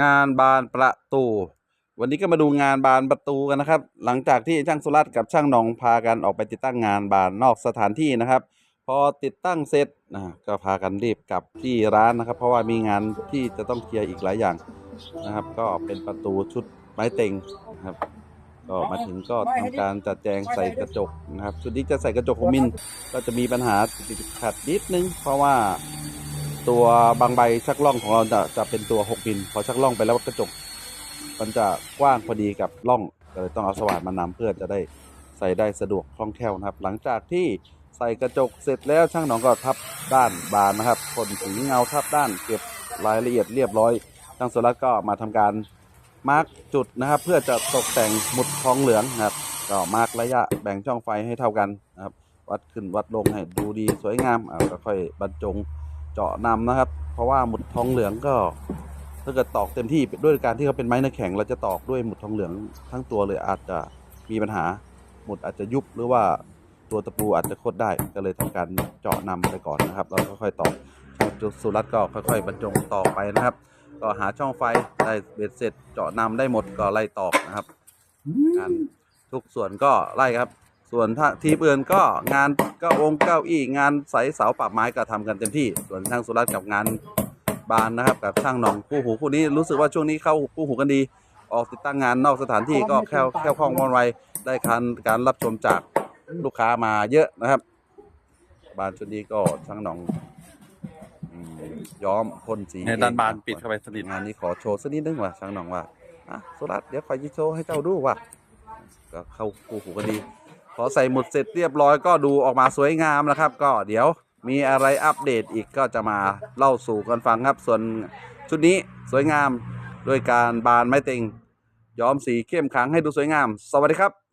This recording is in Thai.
งานบานประตู วันนี้ก็มาดูงานบานประตูกันนะครับ หลังจากที่ช่างสุรัตกับช่างหนองพากันออกไปติดตั้งงานบานนอกสถานที่นะครับ พอติดตั้งเสร็จนะก็พากันรีบกลับที่ร้านนะครับ เพราะว่ามีงานที่จะต้องเคลียร์อีกหลายอย่างนะครับ ก็เป็นประตูชุดไม้เต็งนะครับ ก็มาถึงก็ทำการจัดแจงใส่กระจกนะครับชุดนี้จะใส่กระจกโฮมินก็จะมีปัญหาติดขัดนิดนึง เพราะว่า ตัวบางใบชักล่องของเราจะจะเป็นตัว6มิลพอชักล่องไปแล้วกระจก มันจะกว้างพอดีกับล่องก็เลยต้องเอาสว่านมานำเพื่อจะได้ใส่ได้สะดวกคล่องแคล่วนะครับ หลังจากที่ใส่กระจกเสร็จแล้วช่างหนองก็ทับด้านบานนะครับพ่นสีเงาทับด้านเก็บรายละเอียดเรียบร้อยช่างสุรัตน์ก็มาทำการมาร์กจุดนะครับ เพื่อจะตกแต่งหมุดทองเหลืองนะครับก็มาร์กระยะแบ่งช่องไฟให้เท่ากันนะครับ วัดขึ้นวัดลงให้ดูดีสวยงามอ่าก็ค่อยบรรจง เจาะนำนะครับ เพราะว่าหมุดทองเหลืองก็ถ้าเกิดตอกเต็มที่ด้วยการที่เขาเป็นไม้เนื้อแข็งเราจะตอกด้วยหมุดทองเหลืองทั้งตัวเลยอาจจะมีปัญหาหมุดอาจจะยุบหรือว่าตัวตะปูอาจจะโคดได้ก็เลยทำการเจาะนำไปก่อนนะครับแล้วค่อยๆตอกช่างสุรัตน์ก็ค่อยๆบรรจงตอกไปนะครับ ก็หาช่องไฟได้เบ็ดเสร็จเจาะนำได้หมดก็ไล่ตอกนะครับงานทุกส่วนก็ไล่ครับ ส่วนถ้าทีมอื่นก็งานเก้าองค์เก้าอี้งานใสเสาปรับไม้ก็ทำกันเต็มที่ ส่วนช่างสุรัตน์กับงานบานนะครับ กับช่างหนองคู่หูคู่นี้รู้สึกว่าช่วงนี้เข้าคู่หูกันดี ออกติดตั้งงานนอกสถานที่ก็แค่วแค่วคล่องว่องไวได้การการรับชมจากลูกค้ามาเยอะนะครับ บานชุดนี้ก็ช่างหนองอืมย้อมพ่นสีในด้านบานปิดเข้าไปสนิทงานนี้ขอโชว์สักนิดนึงว่ะช่างหนองว่าอะสุรัตน์เดี๋ยวคอยจะโชว์ให้เจ้าดูว่ะก็เข้าคู่หูกันดีพ อใส่หมุดเสร็จเรียบร้อยก็ดูออกมาสวยงามนะครับ ก็เดี๋ยวมีอะไรอัปเดตอีกก็จะมาเล่าสู่กันฟังครับ ส่วนชุดนี้สวยงามด้วยการบานไม้เต็งย้อมสีเข้มขลังให้ดูสวยงาม สวัสดีครับ